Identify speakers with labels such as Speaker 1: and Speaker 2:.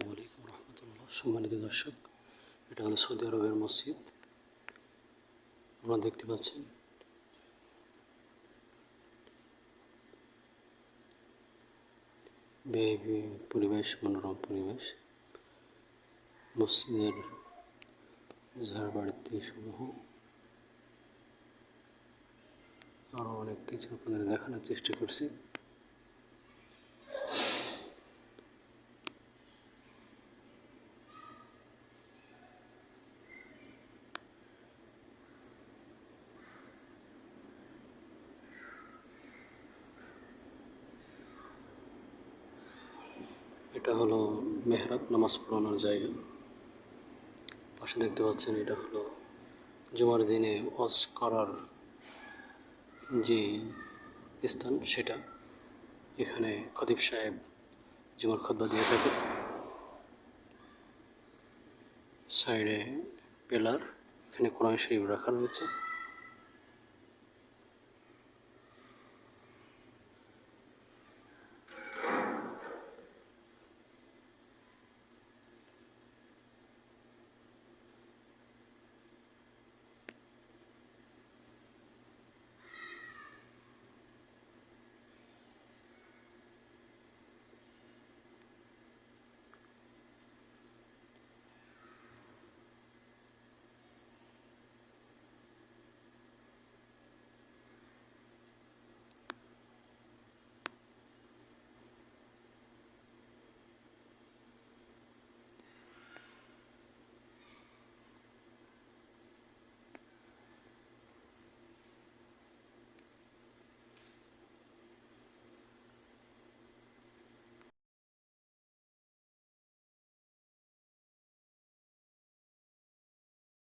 Speaker 1: আসসালামু আলাইকুম রহমতুল্লাহ। সম্মানিত দর্শক, এটা হলো সৌদি আরবের মসজিদ। আপনারা দেখতে পাচ্ছেন বেবি পরিবেশ, মনোরম পরিবেশ। মসজিদের ঝাড়বাড়িতে সমূহ। আরও অনেক কিছু আপনাদের দেখানোর চেষ্টা করছি। এটা হলো মেহরাব নামাজ পড়ানোর জায়গা। পাশে দেখতে পাচ্ছেন এটা হলো জুমার দিনে ওয়াজ করার যে স্থান সেটা। এখানে খতিব সাহেব জুমার খতবা দিয়ে থাকে। সাইডে পেলার, এখানে কোরআন শরীফ রাখা রয়েছে।